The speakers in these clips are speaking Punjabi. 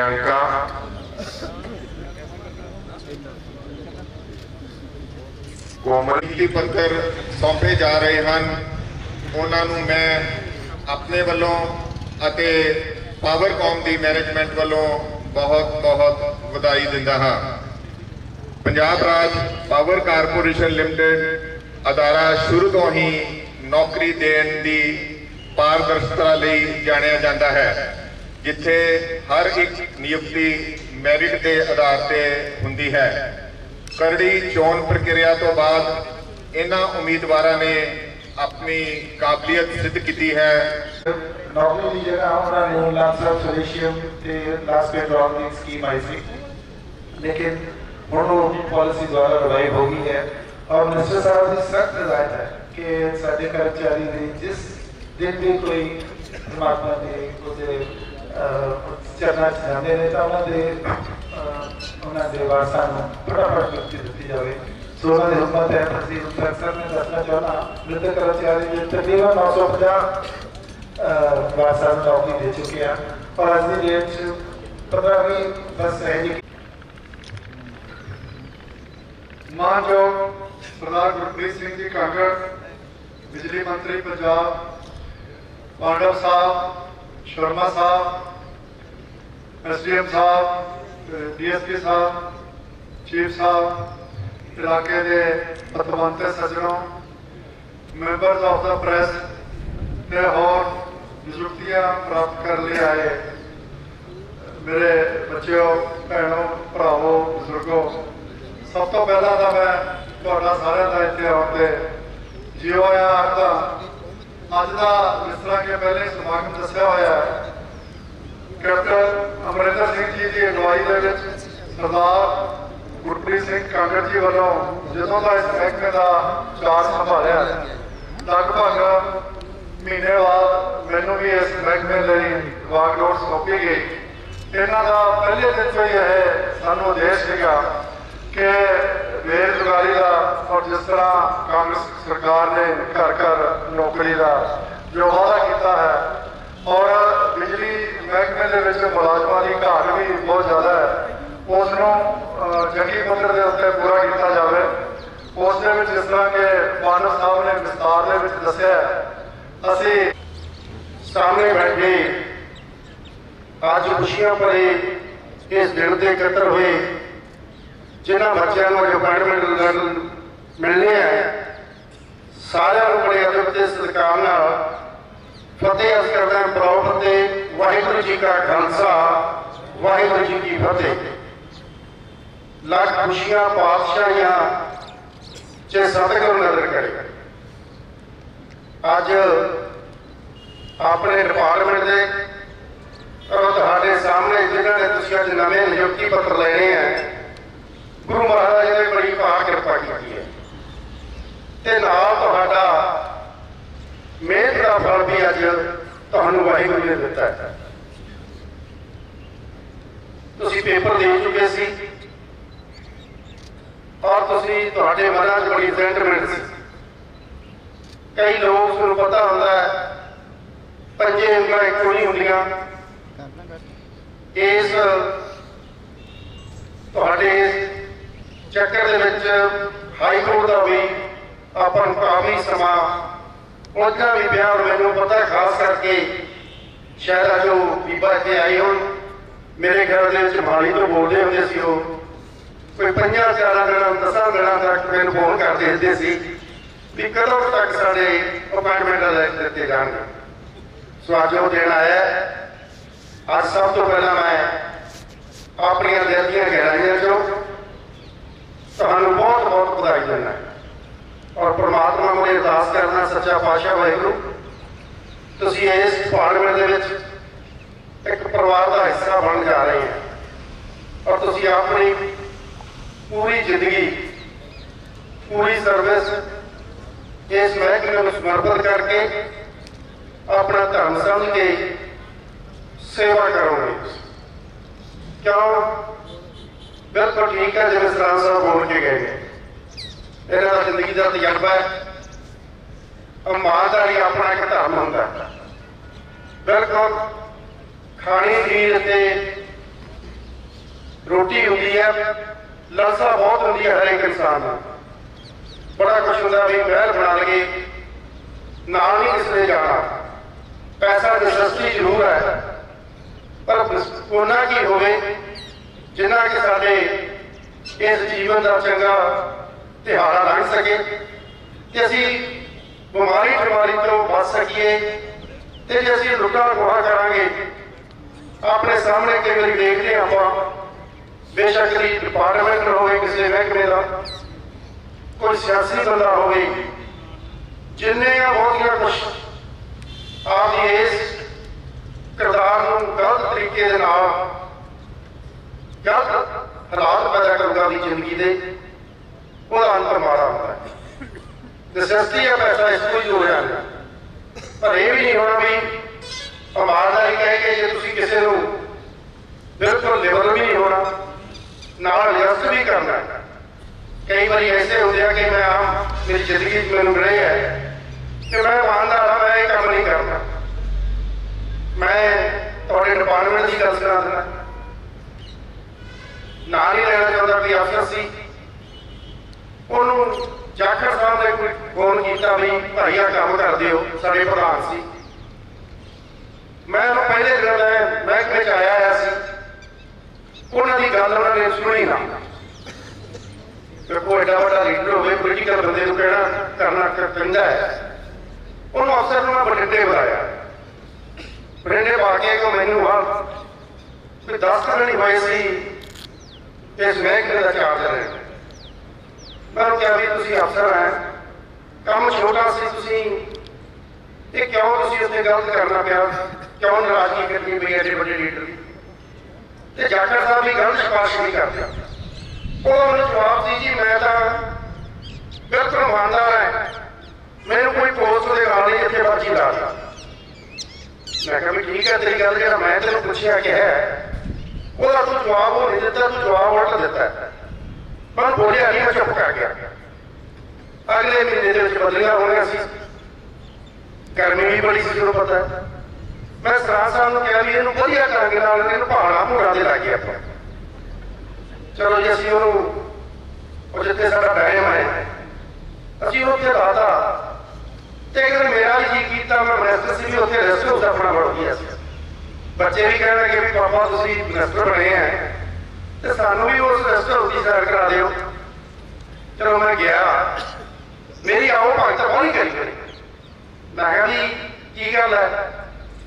ਅੰਕਾਂ ਕੋਮਲਤੀ ਪੱਤਰ ਸੌਂਪੇ ਜਾ ਰਹੇ ਹਨ। ਉਹਨਾਂ ਨੂੰ ਮੈਂ ਆਪਣੇ ਵੱਲੋਂ ਅਤੇ ਪਾਵਰਕਾਮ ਦੀ ਮੈਨੇਜਮੈਂਟ ਵੱਲੋਂ ਬਹੁਤ ਬਹੁਤ ਵਧਾਈ ਦਿੰਦਾ ਹਾਂ। ਪੰਜਾਬ ਰਾਜ ਪਾਵਰ ਕਾਰਪੋਰੇਸ਼ਨ ਲਿਮਟਿਡ ਅਦਾਰਾ ਸ਼ੁਰੂ ਤੋਂ ਹੀ ਨੌਕਰੀ ਦੇਣ ਦੀ ਪਾਰਦਰਸ਼ਤਾ ਲਈ ਜਾਣਿਆ ਜਾਂਦਾ ਹੈ। ਜਿੱਥੇ ਹਰ ਇੱਕ ਨਿਯੁਕਤੀ ਮੈਰਿਟ ਦੇ ਆਧਾਰ ਤੇ ਹੁੰਦੀ ਹੈ। ਕਰੜੀ ਚੋਣ ਪ੍ਰਕਿਰਿਆ ਤੋਂ ਬਾਅਦ ਇਹਨਾਂ ਉਮੀਦਵਾਰਾਂ ਨੇ ਆਪਣੀ ਕਾਬਲੀਅਤ ਸਿੱਧ ਕੀਤੀ ਹੈ। ਨੌਕਰੀ ਦੀ ਜਗ੍ਹਾ ਉਹਨਾਂ ਨੂੰ ਲਾਂਸਰ ਸੋਲੀਸ਼ੀਅਮ ਤੇ ਲਾਸਟ ਪੇ ਡਰਾਉਣ ਦੀ ਸਕੀਮ ਆਈ ਸੀ। ਲੇਕਿਨ ਹੁਣ ਉਹ ਪਾਲਿਸੀ ਦੁਆਰਾ ਲਗਾਈ ਹੋ ਗਈ ਹੈ ਔਰ ਮਿਨਿਸਟਰ ਸਾਹਿਬ ਦੀ ਸਖਤ ਹਦਾਇਤ ਹੈ ਕਿ ਸਾਡੇ ਕਰਮਚਾਰੀ ਦੇ ਜਿਸ ਦਿਨ ਵੀ ਕੋਈ ਪਰਮਾਤਮਾ ਦੇ ਉਹਦੇ ਚਰਨਾਂ 'ਚ ਨੇ ਤਾਂ ਉਹਨਾਂ ਦੇ ਉਹਨਾਂ ਦੇ ਵਾਰਸਾਂ ਨੂੰ ਫਟਾਫਟ ਮੁਕਤੀ ਦਿੱਤੀ ਜਾਵੇ। ਸੋ ਉਹਨਾਂ ਦੀ ਹਿੰਮਤ ਹੈ ਅਸੀਂ ਅਕਸਰ ਨੇ ਦੱਸਣਾ ਚਾਹੁੰਦਾ ਮ੍ਰਿਤਕ ਕਰਮਚਾਰੀ ਦੇ ਤਕਰੀਬਨ 950 ਵਾਰਸਾਂ ਨੂੰ ਨੌਕਰੀ ਦੇ ਚੁੱਕੇ ਆ। ਔਰ ਅੱਜ ਦੀ ਡੇਟ 'ਚ 15 ਵੀ ਬਸ ਹੈ ਜੀ ਮਾਨਯੋਗ ਸਰਦਾਰ ਗੁਰਪ੍ਰੀਤ ਸਿੰਘ ਜੀ ਕਾਂਗੜ, ਬਿਜਲੀ ਮੰਤਰੀ Punjab, Pandav Sahib Sharma Sahib, SDM Sahib DSP Sahib, chief Sahib, ਇਲਾਕੇ ਦੇ ਪਤਵੰਤੇ ਸੱਜਣੋਂ, ਮੈਂਬਰਸ ਆਫ ਦਾ ਪ੍ਰੈਸ ਤੇ ਹੋਰ ਨਿਯੁਕਤੀਆਂ ਪ੍ਰਾਪਤ ਕਰਨ ਲਈ ਆਏ। ਮੇਰੇ ਬੱਚਿਓ, ਭੈਣੋ, ਭਰਾਵੋ, ਬਜ਼ੁਰਗੋ, ਸਭ ਤੋਂ ਪਹਿਲਾਂ ਤਾਂ ਮੈਂ ਤੁਹਾਡਾ ਸਾਰਿਆਂ ਦਾ ਇੱਥੇ ਆਉਣ ਤੇ ਜਿਉ ਆਇਆ ਆਖਦਾ ਅੱਜ ਦਾ ਜਿਸ ਤਰ੍ਹਾਂ ਕਿ ਪਹਿਲੇ ਸਮਾਗਮ ਦੱਸਿਆ ਹੋਇਆ ਹੈ, ਕੈਪਟਨ ਅਮਰਿੰਦਰ ਸਿੰਘ ਜੀ ਦੀ ਅਗਵਾਈ ਦੇ ਵਿੱਚ ਸਰਦਾਰ ਗੁਰਪ੍ਰੀਤ ਸਿੰਘ ਕਾਂਗੜ ਜੀ ਵੱਲੋਂ ਜਦੋਂ ਦਾ ਇਸ ਮਹਿਕਮੇ ਦਾ ਚਾਰ ਸੰਭਾਲਿਆ, ਲਗਭਗ ਮਹੀਨੇ ਬਾਅਦ ਮੈਨੂੰ ਵੀ ਇਸ ਮਹਿਕਮੇ ਲਈ ਵਾਗਡੋਰ ਸੌਂਪੀ ਗਈ ਇਹਨਾਂ ਦਾ ਪਹਿਲੇ ਦਿਨ ਤੋਂ ਹੀ ਇਹ ਸਾਨੂੰ ਉਦੇਸ਼ ਸੀਗਾ ਕਿ ਬੇਰੁਜ਼ਗਾਰੀ ਦਾ ਔਰ ਜਿਸ ਤਰ੍ਹਾਂ ਕਾਂਗਰਸ ਸਰਕਾਰ ਨੇ ਘਰ ਘਰ ਨੌਕਰੀ ਦਾ ਜੋ ਵਾਅਦਾ ਕੀਤਾ ਹੈ ਔਰ ਬਿਜਲੀ ਮਹਿਕਮੇ ਦੇ ਵਿੱਚ ਮੁਲਾਜ਼ਮਾਂ ਦੀ ਘਾਟ ਵੀ ਬਹੁਤ ਜ਼ਿਆਦਾ ਹੈ ਉਸ ਨੂੰ ਜੰਗੀ ਪੱਧਰ ਦੇ ਉੱਤੇ ਪੂਰਾ ਕੀਤਾ ਜਾਵੇ। ਉਸ ਦੇ ਵਿੱਚ ਜਿਸ ਤਰ੍ਹਾਂ ਕਿ ਮਾਨਵ ਸਾਹਿਬ ਨੇ ਵਿਸਤਾਰ ਦੇ ਵਿੱਚ ਦੱਸਿਆ ਅਸੀਂ ਸਾਹਮਣੇ ਬੈਠੇ ਅੱਜ ਖੁਸ਼ੀਆਂ ਭਰੇ ਇਸ ਦਿਨ ਦੇ ਇਕੱਤਰ ਹੋਏ। ਜਿਨ੍ਹਾਂ ਬੱਚਿਆਂ ਨੂੰ ਅੱਜ ਅਪਾਇੰਟਮੈਂਟ ਮਿਲਨੇ ਆ, ਸਾਰਿਆਂ ਨੂੰ ਬੜੇ ਅਦਬ ਤੇ ਸਤਿਕਾਰ ਨਾਲ ਫਤਿਹ ਅਰਜ਼ ਕਰਦਾ ਹਾਂ ਬਰਾਉ ਵਾਹਿਗੁਰੂ ਜੀ ਕਾ ਖਾਲਸਾ, ਵਾਹਿਗੁਰੂ ਜੀ ਕੀ ਫਤਿਹ। ਲੱਖ ਖੁਸ਼ੀਆਂ ਪਾਤਸ਼ਾਹੀਆਂ ਚ ਸਤਿਗੁਰ ਨਜ਼ਰ ਕਰੇ। ਅੱਜ ਆਪਣੇ ਡਿਪਾਰਟਮੈਂਟ ਦੇ ਔਰ ਤੁਹਾਡੇ ਸਾਹਮਣੇ ਜਿਨ੍ਹਾਂ ਨੇ ਤੁਸੀਂ ਅੱਜ ਨਵੇਂ ਨਿਯੁਕਤੀ ਪੱਤਰ ਲੈਣੇ ਆ ਗੁਰੂ ਮਹਾਰਾਜ ਨੇ ਬੜੀ ਭਾਗ ਕਿਰਪਾ ਕੀਤੀ ਹੈ। ਤੇ ਨਾਲ ਤੁਹਾਡਾ ਮਿਹਨਤ ਦਾ ਫਲ ਵੀ ਅੱਜ ਤੁਹਾਨੂੰ ਵਾਹਿਗੁਰੂ ਨੇ ਦਿੱਤਾ ਹੈ। ਤੁਸੀਂ ਪੇਪਰ ਦੇ ਚੁੱਕੇ ਸੀ ਔਰ ਤੁਸੀਂ ਤੁਹਾਡੇ ਮਨਾਂ 'ਚ ਬੜੀ ਸੈਂਟੀਮੈਂਟ ਸੀ। ਕਈ ਲੋਕ ਨੂੰ ਪਤਾ ਹੁੰਦਾ ਹੈ, ਪੰਜੇ ਉਂਗਲਾਂ ਇੱਕੋ ਨਹੀਂ ਹੁੰਦੀਆਂ। ਇਸ ਤੁਹਾਡੇ ਚੱਕਰ ਦੇ ਵਿੱਚ ਹਾਈ ਕੋਰਟ ਦਾ ਵੀ ਆਪਾਂ ਨੂੰ ਕਾਫੀ ਸਮਾਂ ਉਹਦਾ ਵੀ ਪਿਆ ਮੈਨੂੰ ਪਤਾ ਖਾਸ ਕਰਕੇ ਸ਼ਾਇਦ ਅੱਜ ਉਹ ਬੀਬਾ ਇੱਥੇ ਆਈ ਹੋਣ, ਮੇਰੇ ਘਰ ਦੇ ਵਿੱਚ ਮਾਲੀ ਤੋਂ ਬੋਲਦੇ ਹੁੰਦੇ ਸੀ ਉਹ। ਕੋਈ ਪੰਜਾਂ ਚਾਰਾਂ ਦਿਨਾਂ, ਦਸਾਂ ਦਿਨਾਂ ਤੱਕ ਮੈਨੂੰ ਫੋਨ ਕਰਦੇ ਹੁੰਦੇ ਸੀ ਵੀ ਕਦੋਂ ਤੱਕ ਸਾਡੇ ਅਪਾਇੰਟਮੈਂਟ ਲੈ ਦਿੱਤੇ ਜਾਣਗੇ। ਸੋ ਅੱਜ ਉਹ ਦਿਨ ਆਇਆ। ਅੱਜ ਸਭ ਤੋਂ ਪਹਿਲਾਂ ਮੈਂ ਆਪਣੀਆਂ ਦਿਲ ਦੀਆਂ ਗਹਿਰਾਈਆਂ ਤੁਹਾਨੂੰ ਬਹੁਤ ਬਹੁਤ ਵਧਾਈ ਦਿੰਦਾ ਔਰ ਪ੍ਰਮਾਤਮਾ ਨੂੰ ਅਰਦਾਸ ਕਰਨਾ ਸੱਚਾ ਪਾਤਸ਼ਾਹ ਵਾਹਿਗੁਰੂ, ਤੁਸੀਂ ਇਸ ਪਾਰਲੀਮੈਂਟ ਦੇ ਵਿੱਚ ਇੱਕ ਪਰਿਵਾਰ ਦਾ ਹਿੱਸਾ ਬਣ ਜਾ ਰਹੇ ਹੋ। ਔਰ ਤੁਸੀਂ ਆਪਣੀ ਪੂਰੀ ਜ਼ਿੰਦਗੀ, ਪੂਰੀ ਸਰਵਿਸ ਇਸ ਮਹਿਕਮੇ ਨੂੰ ਸਮਰਪਿਤ ਕਰਕੇ ਆਪਣਾ ਧਰਮ ਸਮਝ ਕੇ ਸੇਵਾ ਕਰੋਗੇ। ਕਿਉਂ? ਬਿਲਕੁਲ ਠੀਕ ਹੈ, ਜਿਵੇਂ ਸਰਾਂ ਸਾਹਿਬ ਬੋਲ ਕੇ ਗਏ ਨੇ। ਇਹਨਾਂ ਦਾ ਜ਼ਿੰਦਗੀ ਦਾ ਤਜਰਬਾ ਹੈ। ਇਮਾਨਦਾਰੀ ਆਪਣਾ ਇੱਕ ਧਰਮ ਹੁੰਦਾ ਹੈ। ਬਿਲਕੁਲ ਖਾਣੀ ਪੀਣ ਤੇ ਰੋਟੀ ਹੁੰਦੀ ਹੈ ਲਾਲਸਾ ਬਹੁਤ ਹੁੰਦੀ ਹੈ ਹਰ ਇੱਕ ਇਨਸਾਨ ਨੂੰ। ਬੜਾ ਕੁਛ ਹੁੰਦਾ ਵੀ ਮਹਿਲ ਬਣਾ ਲਈਏ, ਨਾਲ ਹੀ ਕਿਸੇ ਜਾਣਾ। ਪੈਸਾ ਨਸਸਤੀ ਜ਼ਰੂਰ ਹੈ, ਪਰ ਉਹਨਾਂ ਕੀ ਹੋਵੇ? ਜਿੰਨਾ ਕਿ ਸਾਡੇ ਇਸ ਜੀਵਨ ਦਾ ਚੰਗਾ ਤਿਹਾੜਾ ਲੰਘ ਸਕੇ ਤੇ ਅਸੀਂ ਬਿਮਾਰੀ ਠਮਾਰੀ ਤੋਂ ਬਚ ਸਕੀਏ ਤੇ ਜੇ ਅਸੀਂ ਲੁੱਟਾਂ ਖੋਹਾ ਕਰਾਂਗੇ, ਆਪਣੇ ਸਾਹਮਣੇ ਕਈ ਵਾਰੀ ਦੇਖਦੇ ਹਾਂ ਆਪਾਂ, ਬੇਸ਼ੱਕ ਲਈ ਡਿਪਾਰਟਮੈਂਟ ਹੋਵੇ, ਕਿਸੇ ਮਹਿਕਮੇ ਦਾ, ਕੋਈ ਸਿਆਸੀ ਬੰਦਾ ਹੋਵੇ, ਜਿੰਨੇ ਆ ਬਹੁਤੀਆਂ ਕੁਛ ਆਪਦੀ ਇਸ ਕਿਰਦਾਰ ਨੂੰ ਗਲਤ ਤਰੀਕੇ ਦੇ ਨਾਲ ਗਲਤ ਹਾਲਾਤ ਪੈਦਾ ਕਰੂਗਾ ਦੀ ਜ਼ਿੰਦਗੀ ਦੇ ਉਹਦਾ ਅੰਤਰ ਮਾੜਾ ਹੁੰਦਾ ਹੈ। ਨਸਸਤੀ ਹੈ ਪੈਸਾ ਇਸ ਕੋਈ ਹੋ ਜਾਂਦਾ ਪਰ ਇਹ ਵੀ ਨਹੀਂ ਹੋਣਾ ਵੀ ਇਮਾਨਦਾਰੀ ਕਹਿ ਜੇ ਤੁਸੀਂ ਕਿਸੇ ਨੂੰ ਬਿਲਕੁਲ ਲਿਬਰਲ ਵੀ ਨਹੀਂ ਹੋਣਾ, ਨਾਲ ਰਿਸਕ ਵੀ ਕਰਨਾ ਕਈ ਵਾਰੀ ਐਸੇ ਹੁੰਦੇ ਆ ਕਿ ਮੈਂ ਆਮ ਮੇਰੀ ਜ਼ਿੰਦਗੀ 'ਚ ਮੈਨੂੰ ਮਿਲੇ ਹੈ ਕਿ ਮੈਂ ਇਮਾਨਦਾਰ ਹਾਂ ਮੈਂ ਇਹ ਕੰਮ ਨਹੀਂ ਕਰਨਾ ਮੈਂ ਤੁਹਾਡੇ ਡਿਪਾਰਟਮੈਂਟ ਦੀ ਗੱਲ ਕਰਾਂ ਦਿੰਦਾ। ਨਾਂ ਨਹੀਂ ਲੈਣਾ ਚਾਹੁੰਦਾ ਵੀ ਅਫਸਰ ਸੀ। ਉਹਨੂੰ ਜਾਖੜ ਸਾਹਿਬ ਨੇ ਕੋਈ ਫੋਨ ਕੀਤਾ ਵੀ ਭਾਈ ਆ ਕੰਮ ਕਰਦੇ ਹੋ ਸਾਡੇ ਪ੍ਰਧਾਨ ਸੀ। ਮੈਂ ਉਹਨੂੰ ਪਹਿਲੇ ਦਿਨ ਮੈਂ ਮਹਿਕਮੇ ਚ ਆਇਆ ਹੋਇਆ ਸੀ। ਉਹਨਾਂ ਦੀ ਗੱਲ ਉਹਨਾਂ ਨੇ ਸੁਣੀ ਨਾ। ਕੋਈ ਐਡਾ ਵੱਡਾ ਲੀਡਰ ਹੋਵੇ ਪੋਲੀਟੀਕਲ ਬੰਦੇ ਨੂੰ ਕਹਿਣਾ ਕਰਨਾ ਕ- ਪੈਂਦਾ ਹੈ। ਉਹਨੂੰ ਅਫਸਰ ਨੂੰ ਮੈਂ ਬਠਿੰਡੇ ਬੁਲਾਇਆ। ਬਠਿੰਡੇ ਪਾ ਕੇ ਕੋ ਮੈਨੂੰ ਆ ਵੀ 10 ਦਿਨ ਨਹੀਂ ਹੋਏ ਸੀ। ਇਸ ਮਹਿਕਮੇ ਦਾ ਚਾਰਜ ਲੈਣ ਮੈਂ ਉਹਨੂੰ ਕਿਹਾ ਵੀ ਤੁਸੀਂ ਅਫਸਰ ਹੈ। ਕੰਮ ਛੋਟਾ ਸੀ, ਤੁਸੀਂ ਇਹ ਕਿਉਂ ਤੁਸੀਂ ਉੱਥੇ ਗਲਤ ਕਰਨਾ ਪਿਆ? ਕਿਉਂ ਨਾਰਾਜ਼ਗੀ ਕਰਨੀ ਪਈ ਐਡੇ ਵੱਡੇ ਲੀਡਰ ਦੀ? ਤੇ ਜਾਖੜ ਸਾਹਿਬ ਵੀ ਗਲਤ ਸਿਫਾਰਿਸ਼ ਨਹੀਂ ਕਰਦੇ। ਉਹਦਾ ਮੈਨੂੰ ਜਵਾਬ ਸੀ, ਜੀ, ਮੈਂ ਤਾਂ ਬਿਲਕੁਲ ਇਮਾਨਦਾਰ ਹੈ। ਮੈਨੂੰ ਕੋਈ ਪੋਸਟ ਦੇ ਨਾਲ ਨਹੀਂ ਇੱਥੇ ਮਰਜ਼ੀ ਲਾ ਦੇ ਮੈਂ ਕਿਹਾ ਵੀ ਠੀਕ ਹੈ, ਤੇਰੀ ਗੱਲ ਜਿਹੜਾ ਮੈਂ ਤੈਨੂੰ ਪੁੱਛਿਆ ਕਿ ਹੈ ਉਹਦਾ ਤੂੰ ਜਵਾਬ ਉਹ ਨਹੀਂ ਦਿੱਤਾ, ਤੂੰ ਜਵਾਬ ਉਲਟ ਦਿੱਤਾ। ਪਰ ਬੋਲਿਆ ਨਹੀਂ, ਮੈਂ ਚੁੱਪ ਕਰ ਗਿਆ। ਅਗਲੇ ਮਹੀਨੇ ਦੇ ਵਿੱਚ ਬਦਲੀਆਂ ਹੋਣੀਆਂ ਸੀ। ਗਰਮੀ ਵੀ ਬੜੀ ਸੀ, ਤੁਹਾਨੂੰ ਪਤਾ। ਹੈ। ਮੈਂ ਸਰਾਂ ਸਾਹਿਬ ਨੂੰ ਕਿਹਾ ਵੀ ਇਹਨੂੰ ਵਧੀਆ ਢੰਗ ਨਾਲ ਇਹਨੂੰ ਭਾਣਾ ਭੂਣਾ ਦੇ ਲਾਗੇ ਆਪਾਂ। ਚਲੋ ਜੀ, ਅਸੀਂ ਉਹਨੂੰ, ਉਹ ਜਿੱਥੇ ਸਾਡਾ ਟਾਈਮ ਹੈ, ਅਸੀਂ ਉੱਥੇ ਲਾਤਾ ਤੇ ਅਗਰ ਮੇਰਾ ਵੀ ਜੀ ਕੀਤਾ, ਮੈਂ ਮਿਨਿਸਟਰ ਵੀ ਉੱਥੇ ਰੈਸਟ ਹਾਊਸ ਆਪਣਾ ਬਣ ਗਿਆ ਸੀ। ਬੱਚੇ ਵੀ ਕਹਿਣ ਲੱਗੇ ਵੀ ਪਾਪਾ ਤੁਸੀਂ ਮਿਨਿਸਟਰ ਬਣੇ ਆ ਤੇ ਸਾਨੂੰ ਵੀ ਉਸ ਰੈਸਟ ਹਾਊਸ ਦੀ ਸੈਰ ਕਰਾ ਦਿਓ ਚਲੋ ਮੈਂ ਗਿਆ ਮੇਰੀ ਆਓ ਭਗਤ ਹੌਲੀ ਕਰੀ ਕਰੀ ਮੈਂ ਕਿਹਾ ਵੀ ਕੀ ਗੱਲ ਹੈ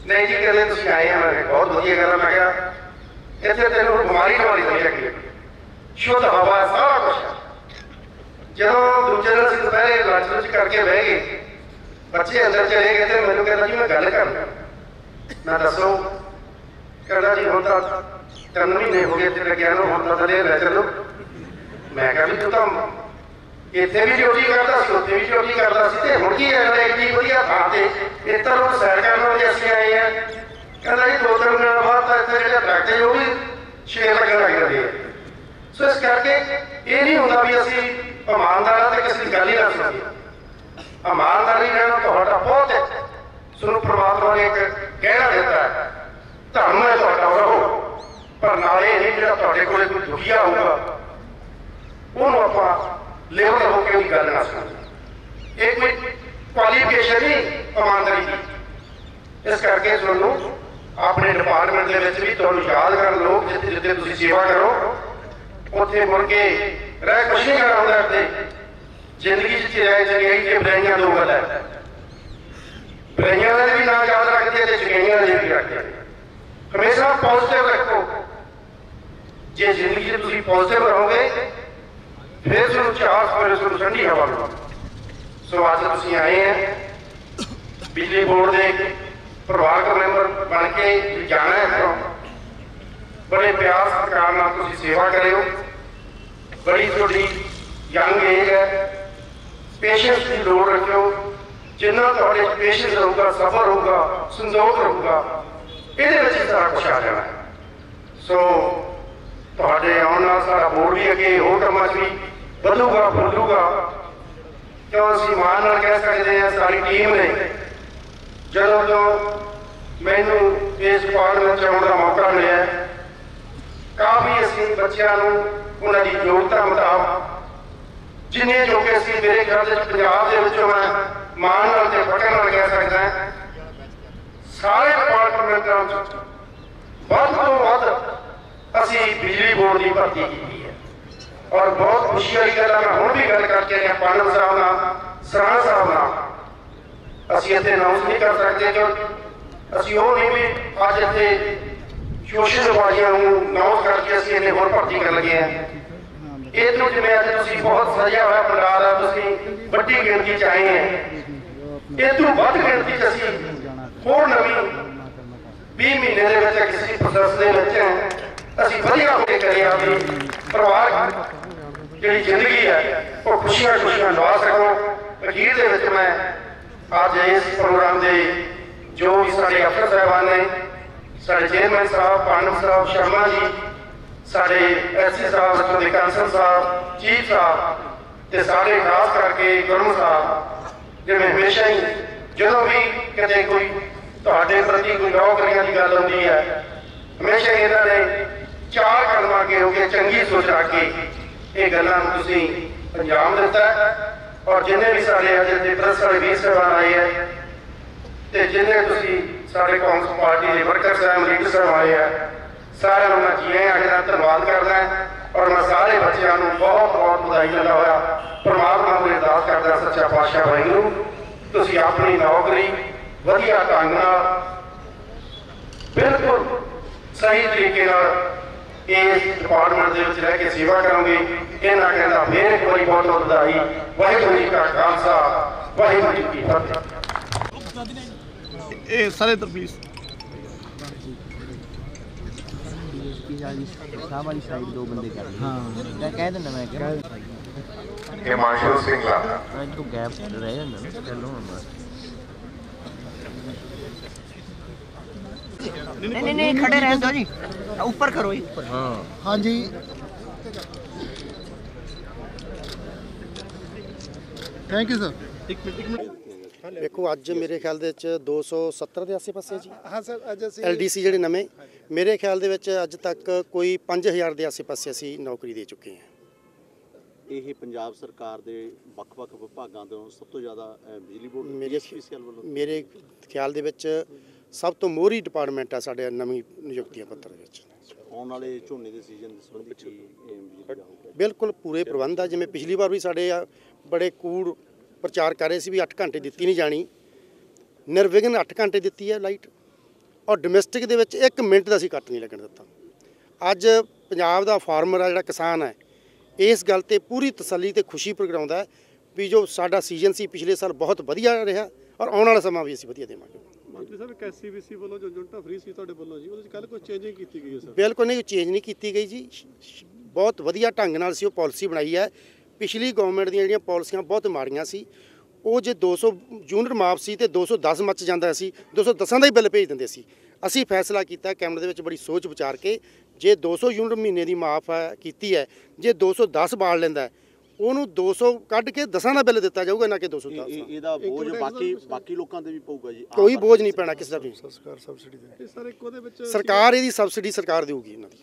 ਨਹੀਂ ਜੀ ਕਹਿੰਦੇ ਤੁਸੀਂ ਆਏ ਆ ਮੈਂ ਕਿਹਾ, ਬਹੁਤ ਵਧੀਆ ਗੱਲ ਹੈ ਮੈਂ ਕਿਹਾ ਇੱਥੇ ਤੈਨੂੰ ਹੁਣ ਬਿਮਾਰੀ ਬਿਮਾਰੀ ਨਹੀਂ ਲੱਗੀ ਸ਼ੁੱਧ ਹਵਾ ਹੈ, ਸਾਰਾ ਕੁਝ ਜਦੋਂ ਦੂਜੇ ਦਿਨ ਅਸੀਂ ਦੁਪਹਿਰੇ ਲੰਚ ਲੁੰਚ ਕਰਕੇ ਬਹਿ ਗਏ ਬੱਚੇ ਅੰਦਰ ਚਲੇ ਗਏ ਤੇ ਮੈਨੂੰ ਕਹਿੰਦਾ ਜੀ ਮੈਂ ਗੱਲ ਕਰਨਾ। ਮੈਂ ਦੱਸੋ ਕਹਿੰਦਾ ਜੀ, ਹੁਣ ਤਾਂ ਤਿੰਨ ਮਹੀਨੇ ਹੋ ਗਏ ਤੇ ਲੱਗਿਆ ਨੂੰ, ਹੁਣ ਤਾਂ ਥੱਲੇ ਲੈ ਚੱਲੋ। ਮੈਂ ਕਿਹਾ ਵੀ ਤੂੰ ਤਾਂ ਇੱਥੇ ਵੀ ਡਿਊਟੀ ਕਰਦਾ ਸੀ, ਉੱਥੇ ਵੀ ਡਿਊਟੀ ਕਰਦਾ ਸੀ, ਤੇ ਹੁਣ ਕੀ ਹੈ ਇੱਡੀ ਵਧੀਆ ਥਾਂ ਤੇ ਇੱਥੇ ਲੋਕ ਸੈਰ ਕਰਨ ਵਾਲੇ ਅਸੀਂ ਆਏ ਆ। ਕਹਿੰਦਾ ਜੀ, ਦੋ ਤਿੰਨ ਦਿਨਾਂ ਬਾਅਦ ਤਾਂ ਇੱਥੇ ਜਿਹੜੇ ਡਾਕਟਰ ਉਹ ਵੀ ਛੇ ਲੱਗਣ ਲੱਗ ਜਾਂਦੇ ਆ। ਸੋ ਇਸ ਕਰਕੇ ਇਹ ਨਹੀਂ ਹੁੰਦਾ ਵੀ ਅਸੀਂ ਇਮਾਨਦਾਰਾਂ ਤੇ ਕਿਸੇ ਦੀ ਗੱਲ ਹੀ ਨਾ ਸੁਣੀਏ। ਇਮਾਨਦਾਰੀ ਰਹਿਣਾ ਤੁਹਾਡਾ ਬਹੁਤ ਹੈ। ਤੁਹਾਨੂੰ ਪ੍ਰਮਾਤਮਾ ਨੇ ਇੱਕ ਕਹਿਣਾ ਦਿੱਤਾ ਹੈ, ਧਰਮ ਨਾਲੇ ਇਹ ਜਿਹੜਾ ਤੁਹਾਡੇ ਕੋਲੇ ਕੋਈ ਦੁਖੀਆ ਹੋਊਗਾ, ਉਹਨੂੰ ਆਪਾਂ ਲੇਬਰ ਹੋ ਕੇ ਉਹਦੀ ਗੱਲ ਨਾ ਸੁਣੀਏ ਇਹ ਕੋਈ ਕੁਆਲੀਫਿਕੇਸ਼ਨ ਨਹੀਂ, ਇਮਾਨਦਾਰੀ ਦੀ। ਇਸ ਕਰਕੇ ਤੁਹਾਨੂੰ ਆਪਣੇ ਡਿਪਾਰਟਮੈਂਟ ਦੇ ਵਿੱਚ ਵੀ ਤੁਹਾਨੂੰ ਯਾਦ ਕਰਨ ਲੋਕ ਜਿੱਥੇ ਜਿੱਥੇ ਤੁਸੀਂ ਸੇਵਾ ਕਰੋ, ਉੱਥੇ ਮੁੜ ਕੇ ਰਹਿ ਕੁਛ ਨਹੀਂ ਕਰਨਾ ਹੁੰਦਾ ਤੇ ਜ਼ਿੰਦਗੀ 'ਚ ਰਹਿ ਚੰਗਿਆਈ ਤੇ ਬੁਰਾਈਆਂ ਦੋ ਗੱਲ ਹੈ। ਬੁਰਾਈਆਂ ਦਾ ਵੀ ਨਾਂ ਯਾਦ ਰੱਖਦੇ ਤੇ ਚੰਗਿਆਈਆਂ ਦਾ ਵੀ ਰੱਖਦੇ ਹਮੇਸ਼ਾ ਪੋਜ਼ਿਟਿਵ ਰੱਖੋ। ਜੇ ਜ਼ਿੰਦਗੀ 'ਚ ਤੁਸੀਂ ਪੋਜ਼ਿਟਿਵ ਰਹੋਗੇ ਫਿਰ ਤੁਹਾਨੂੰ ਚਾਰ ਸਵੇਰੇ ਤੁਹਾਨੂੰ ਠੰਡੀ ਹਵਾ ਮਿਲੇਗੀ ਸੋ ਅੱਜ ਤੁਸੀਂ ਆਏ ਆ ਬਿਜਲੀ ਬੋਰਡ ਦੇ ਪਰਿਵਾਰਕ ਮੈਂਬਰ ਬਣ ਕੇ ਜਾਣਾ ਹੈ ਇੱਥੋਂ ਬੜੇ ਪਿਆਰ ਸਤਿਕਾਰ ਨਾਲ ਤੁਸੀਂ ਸੇਵਾ ਕਰਿਓ ਬੜੀ ਤੁਹਾਡੀ ਯੰਗ ਏਜ ਹੈ ਪੇਸ਼ੈਂਸ ਦੀ ਲੋੜ ਰੱਖਿਓ ਜਿੰਨਾ ਤੁਹਾਡੇ ਚ ਪੇਸ਼ੈਂਸ ਰਹੂਗਾ ਸਬਰ ਹੋਊਗਾ ਸੰਜੋਗ ਰਹੂਗਾ ਇਹਦੇ ਵਿੱਚ ਹੀ ਸਾਰਾ ਕੁਝ ਆ ਜਾਣਾ ਹੈ ਸੋ ਤੁਹਾਡੇ ਆਉਣ ਨਾਲ ਸਾਡਾ ਬੋਰਡ ਵੀ ਅੱਗੇ ਹੋਰ ਕੰਮਾਂ 'ਚ ਵੀ ਵਧੂਗਾ, ਫੁੱਲੂਗਾ। ਕਿਉਂ ਅਸੀਂ ਮਾਣ ਨਾਲ ਕਹਿ ਸਕਦੇ ਹਾਂ, ਸਾਡੀ ਟੀਮ ਨੇ ਜਦੋਂ ਤੋਂ ਮੈਨੂੰ ਇਸ ਡਿਪਾਰਟਮੈਂਟ 'ਚ ਆਉਣ ਦਾ ਮੌਕਾ ਮਿਲਿਆ, ਕਾਫੀ ਅਸੀਂ ਬੱਚਿਆਂ ਨੂੰ ਉਹਨਾਂ ਦੀ ਯੋਗਤਾ ਮੁਤਾਬਕ, ਜਿੰਨੇ ਜੋਗੇ ਸੀ ਮੇਰੇ ਖਿਆਲ ਦੇ ਵਿੱਚ ਪੰਜਾਬ ਦੇ ਵਿੱਚੋਂ ਮੈਂ ਮਾਣ ਨਾਲ ਤੇ ਫਖਰ ਨਾਲ ਕਹਿ ਸਕਦਾ ਸਾਰੇ ਡਿਪਾਰਟਮੈਂਟਾਂ ਵਿੱਚ ਵੱਧ ਤੋਂ ਵੱਧ ਅਸੀਂ ਬਿਜਲੀ ਬੋਰਡ ਦੀ ਭਰਤੀ ਕੀਤੀ ਹੈ। ਔਰ ਬਹੁਤ ਖੁਸ਼ੀ ਵਾਲੀ ਗੱਲ ਹੈ ਮੈਂ ਹੁਣ ਵੀ ਗੱਲ ਕਰਕੇ ਰਿਹਾ ਪਾਣਮ ਸਾਹਿਬ ਨਾਲ, ਸਰਾਣਾ ਸਾਹਿਬ ਨਾਲ। ਅਸੀਂ ਇੱਥੇ ਅਨਾਉਂਸ ਨਹੀਂ ਕਰ ਸਕਦੇ ਕਿ ਅਸੀਂ ਉਹ ਨਹੀਂ ਵੀ ਅੱਜ ਇੱਥੇ ਸ਼ੋਸ਼ਲ ਵਾਜੀਆਂ ਨੂੰ ਅਨਾਉਂਸ ਕਰਕੇ ਅਸੀਂ ਇਹਨੇ ਹੋਰ ਭਰਤੀ ਕਰਨ ਲੱਗੇ ਹਾਂ। ਇਹ ਤੋਂ ਜਿਵੇਂ ਅੱਜ ਤੁਸੀਂ ਬਹੁਤ ਸਜਿਆ ਹੋਇਆ ਪੰਡਾਲ ਆ, ਤੁਸੀਂ ਵੱਡੀ ਗਿਣਤੀ ਚ ਆਏ ਹੈ। ਇਹ ਤੋਂ ਵੱਧ ਗਿਣਤੀ ਚ ਅਸੀਂ ਹੋਰ ਨਵੀਂ 20 ਮਹੀਨੇ ਦੇ ਵਿੱਚ ਕਿਸੇ ਪ੍ਰੋਸੈਸ ਦੇ ਵਿੱਚ ਹਾਂ। ਅਸੀਂ ਵਧੀਆ ਹੋ ਕੇ ਕਰਿਆ ਵੀ ਪਰਿਵਾਰ ਜਿਹੜੀ ਜ਼ਿੰਦਗੀ ਹੈ, ਉਹ ਖੁਸ਼ੀਆਂ ਖੁਸ਼ੀਆਂ ਲਵਾ ਸਕੋ ਅਖੀਰ ਦੇ ਵਿੱਚ ਮੈਂ ਅੱਜ ਇਸ ਪ੍ਰੋਗਰਾਮ ਦੇ ਜੋ ਵੀ ਸਾਡੇ ਅਫਸਰ ਸਾਹਿਬਾਨ ਨੇ, ਸਾਡੇ ਚੇਅਰਮੈਨ ਸਾਹਿਬ, ਪਾਂਡਵ ਸਾਹਿਬ, ਸ਼ਰਮਾ ਜੀ, ਸਾਡੇ ਐਸਸੀ ਸਾਹਿਬ, ਸਾਡੇ ਕਾਂਸਲ ਸਾਹਿਬ, ਚੀਫ ਸਾਹਿਬ ਤੇ ਸਾਰੇ ਖਾਸ ਕਰਕੇ ਗੁਰਮ ਸਾਹਿਬ, ਜਿਵੇਂ ਹਮੇਸ਼ਾ ਹੀ ਜਦੋਂ ਵੀ ਕਿਤੇ ਕੋਈ ਤੁਹਾਡੇ ਪ੍ਰਤੀ ਕੋਈ ਨੌਕਰੀਆਂ ਦੀ ਗੱਲ ਹੁੰਦੀ ਹੈ, ਹਮੇਸ਼ਾ ਹੀ ਇਹਨਾਂ ਨੇ ਚਾਰ ਕਦਮ ਅੱਗੇ ਹੋ ਕੇ ਚੰਗੀ ਸੋਚ ਰੱਖ ਕੇ ਇਹ ਗੱਲਾਂ ਨੂੰ ਤੁਸੀਂ ਅੰਜਾਮ ਦਿੱਤਾ ਔਰ ਜਿੰਨੇ ਵੀ ਸਾਡੇ ਅੱਜ ਦੇ ਪ੍ਰੈਸ ਵਾਲੇ ਵੀਰ ਸਾਹਿਬਾਨ ਆਏ ਹੈ ਤੇ ਜਿੰਨੇ ਤੁਸੀਂ ਸਾਡੇ ਕਾਂਗਰਸ ਪਾਰਟੀ ਦੇ ਵਰਕਰ ਸਾਹਿਬ, ਲੀਡਰ ਸਾਹਿਬ ਆਏ ਆ ਸਾਰਿਆਂ ਨੂੰ ਮੈਂ ਜੀ ਆਇਆਂ ਦਾ ਧੰਨਵਾਦ ਕਰਦਾ ਔਰ ਮੈਂ ਸਾਰੇ ਬੱਚਿਆਂ ਨੂੰ ਬਹੁਤ ਬਹੁਤ ਵਧਾਈ ਦਿੰਦਾ ਹੋਇਆ। ਪਰਮਾਤਮਾ ਨੂੰ ਅਰਦਾਸ ਕਰਦਾ ਸੱਚਾ ਪਾਤਸ਼ਾਹ ਵਾਹਿਗੁਰੂ, ਤੁਸੀਂ ਆਪਣੀ ਨੌਕਰੀ ਵਧੀਆ ਢੰਗ ਨਾਲ ਬਿਲਕੁਲ ਸਹੀ ਤਰੀਕੇ ਨਾਲ ਇਸ ਡਿਪਾਰਟਮੈਂਟ ਦੇ ਵਿੱਚ ਰਹਿ ਕੇ ਸੇਵਾ ਕਰੋਗੇ। ਇਹਨਾਂ ਕਹਿੰਦਾ ਫੇਰ ਇੱਕ ਵਾਰੀ ਬਹੁਤ ਬਹੁਤ ਵਧਾਈ। ਵਾਹਿਗੁਰੂ ਜੀ ਕਾ ਖਾਲਸਾ। ਵਾਹਿਗੁਰੂ ਜੀ ਕੀ ਫਤਿਹ। ਇਹ ਸਾਰੇ ਇੱਧਰ ਪਲੀਜ਼ ਡੀਐਸਪੀ ਵਾਲੀ ਸਾਈਡ ਦੋ ਬੰਦੇ ਕਰ ਹਾਂ। ਮੈਂ ਕਹਿ ਦਿੰਦਾ ਮੈਂ ਕਹਿ ਹਿਮਾਂਸ਼ੂ ਸਿੰਘਲਾ ਮੈਂ ਤੋਂ ਗੈਪ ਰਹਿ ਜਾਂਦਾ ਨਾ ਚੱਲੋ ਹੁਣ ਬਸ। नहीं नहीं नहीं खड़े रह दो जी ऊपर करो जी ऊपर ਹਾਂ ਹਾਂਜੀ ਥੈਂਕ ਯੂ ਸਰ ਇੱਕ ਮਿੰਟ ਇੱਕ ਮਿੰਟ ਵੇਖੋ ਅੱਜ ਮੇਰੇ ਖਿਆਲ ਦੇ ਵਿੱਚ 270 ਦੇ ਆਸੇ-ਪਾਸੇ ਜੀ ਹਾਂ ਸਰ ਅੱਜ ਅਸੀਂ ਐਲਡੀਸੀ ਜਿਹੜੇ ਨਵੇਂ ਮੇਰੇ ਖਿਆਲ ਦੇ ਵਿੱਚ ਅੱਜ ਤੱਕ ਕੋਈ 5000 ਦੇ ਆਸੇ-ਪਾਸੇ ਅਸੀਂ ਨੌਕਰੀ ਦੇ ਚੁੱਕੇ ਹਾਂ ਇਹ ਪੰਜਾਬ ਸਰਕਾਰ ਦੇ ਵੱਖ-ਵੱਖ ਵਿਭਾਗਾਂ ਤੋਂ ਸਭ ਤੋਂ ਜ਼ਿਆਦਾ ਅਹ, ਬਿਜਲੀ ਬੋਰਡ ਮੇਰੇ ਪੀਸੀਐਲ ਵੱਲੋਂ ਮੇਰੇ ਖਿਆਲ ਦੇ ਵਿੱਚ ਸਭ ਤੋਂ ਮੋਹਰੀ ਡਿਪਾਰਟਮੈਂਟ ਆ ਸਾਡੇ ਨਵੀਂ ਨਿਯੁਕਤੀਆਂ ਪੱਤਰ ਵਿੱਚ। ਆਉਣ ਵਾਲੇ ਝੋਨੇ ਦੇ ਸੀਜ਼ਨ ਦੇ ਸੰਬੰਧੀ ਹੋਊਗਾ? ਬਿਲਕੁਲ ਪੂਰੇ ਪ੍ਰਬੰਧ ਆ ਜਿਵੇਂ ਪਿਛਲੀ ਵਾਰ ਵੀ ਸਾਡੇ ਆ ਬੜੇ ਕੂੜ ਪ੍ਰਚਾਰ ਕਰ ਰਹੇ ਸੀ ਵੀ 8 ਘੰਟੇ ਦਿੱਤੀ ਨਹੀਂ ਜਾਣੀ। ਨਿਰਵਿਘਨ 8 ਘੰਟੇ ਦਿੱਤੀ ਹੈ ਲਾਈਟ। ਔਰ ਡੋਮੈਸਟਿਕ ਦੇ ਵਿੱਚ 1 ਮਿੰਟ ਦਾ ਅਸੀਂ ਕੱਟ ਨਹੀਂ ਲੱਗਣ ਦਿੱਤਾ। ਅੱਜ ਪੰਜਾਬ ਦਾ ਫਾਰਮਰ ਆ ਜਿਹੜਾ ਕਿਸਾਨ ਹੈ ਇਸ ਗੱਲ ਤੇ ਪੂਰੀ ਤਸੱਲੀ ਤੇ ਖੁਸ਼ੀ ਪ੍ਰਗਟਾਉਂਦਾ ਵੀ ਜੋ ਸਾਡਾ ਸੀਜ਼ਨ ਸੀ ਪਿਛਲੇ ਸਾਲ ਬਹੁਤ ਵਧੀਆ ਰਿਹਾ ਔਰ ਆਉਣ ਵਾਲਾ ਸਮਾਂ ਵੀ ਅਸੀਂ ਵਧੀਆ ਦੇਵਾਂਗੇ। ਮੰਤਰੀ ਸਾਹਿਬ, ਇੱਕ ਐਸਸੀਬੀਸੀ ਵੱਲੋਂ ਜੋ ਜੁਨਟਾ ਫ੍ਰੀ ਸੀ ਤੁਹਾਡੇ ਵੱਲੋਂ ਜੀ, ਉਹਦੇ ਚ ਕੱਲ ਕੋਈ ਚੇਂਜਿੰਗ ਕੀਤੀ ਗਈ ਹੈ ਸਰ ਬਿਲਕੁਲ ਨਹੀਂ ਚੇਂਜ ਨਹੀਂ ਕੀਤੀ ਗਈ ਜੀ। ਬਹੁਤ ਵਧੀਆ ਢੰਗ ਨਾਲ ਸੀ ਉਹ ਪਾਲਿਸੀ ਬਣਾਈ ਹੈ। ਪਿਛਲੀ ਗਵਰਨਮੈਂਟ ਦੀਆਂ ਜਿਹੜੀਆਂ ਪਾਲਿਸੀਆਂ ਬਹੁਤ ਮਾੜੀਆਂ ਸੀ। ਉਹ ਜੇ 200 ਯੂਨਿਟ ਮਾਫ ਸੀ ਤੇ 210 ਮੱਚ ਜਾਂਦਾ ਸੀ 210 ਦਾ ਹੀ ਬਿੱਲ ਭੇਜ ਦਿੰਦੇ ਸੀ। ਅਸੀਂ ਫੈਸਲਾ ਕੀਤਾ ਕੈਬਨਿਟ ਦੇ ਵਿੱਚ ਬੜੀ ਸੋਚ ਵਿਚਾਰ ਕੇ, ਜੇ 200 ਯੂਨਿਟ ਮਹੀਨੇ ਦੀ ਮਾਫ ਹੈ, ਕੀਤੀ ਹੈ, ਜੇ 210 ਬਾਲ ਲੈਂਦਾ ਉਹਨੂੰ 200 ਕੱਢ ਕੇ 10 ਦਾ ਬਿੱਲ ਦਿੱਤਾ ਜਾਊਗਾ ਨਾ ਕਿ 210 ਇਹ- ਦਾ। ਇਹ- ਇਹਦਾ ਬੋਝ ਬਾਕੀ ਬਾਕੀ ਲੋਕਾਂ ਤੇ ਵੀ ਪਊਗਾ ਜੀ। ਕੋਈ ਬੋਝ ਨਹੀਂ ਪੈਣਾ ਕਿਸੇ ਦਾ ਵੀ। ਸਰਕਾਰ ਸਬਸਿਡੀ ਦੇ ਸਰ ਇੱਕ ਉਹਦੇ ਵਿੱਚ ਸਰਕਾਰ ਇਹਦੀ ਸਬਸਿਡੀ ਸਰਕਾਰ ਦੇਊਗੀ ਇਹਨਾਂ ਦੀ।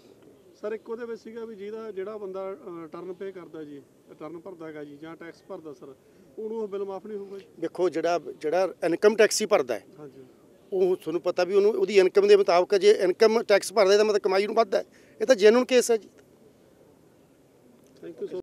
ਸਰ ਇੱਕ ਉਹਦੇ ਵਿੱਚ ਸੀਗਾ ਵੀ ਜਿਹਦਾ ਜਿਹੜਾ ਬੰਦਾ ਟਰਨ ਪੇ ਕਰਦਾ ਜੀ ਟਰਨ ਭਰਦਾ ਹੈਗਾ ਜੀ ਜਾਂ ਟੈਕਸ ਭਰਦਾ ਸਰ ਉਹਨੂੰ ਉਹ ਬਿੱਲ ਮਾਫ ਨਹੀਂ ਹੋਊਗਾ ਜੀ। ਵੇਖੋ ਜਿਹੜਾ ਜਿਹੜਾ ਇਨਕਮ ਟੈਕਸ ਹੀ ਭਰਦਾ ਹੈ ਹਾਂਜੀ। ਉਹ ਤੁਹਾਨੂੰ ਪਤਾ ਵੀ ਉਹਨੂੰ ਉਹਦੀ ਇਨਕਮ ਦੇ ਮੁਤਾਬਕ ਜੇ ਇਨਕਮ ਟੈਕਸ ਭਰਦਾ ਇਹਦਾ ਮਤਲਬ ਕਮਾਈ ਨੂੰ ਵੱਧਦਾ ਹੈ। ਇਹ ਤਾਂ ਜੈਨੂਨ ਕੇਸ ਹੈ ਜੀ। Thank you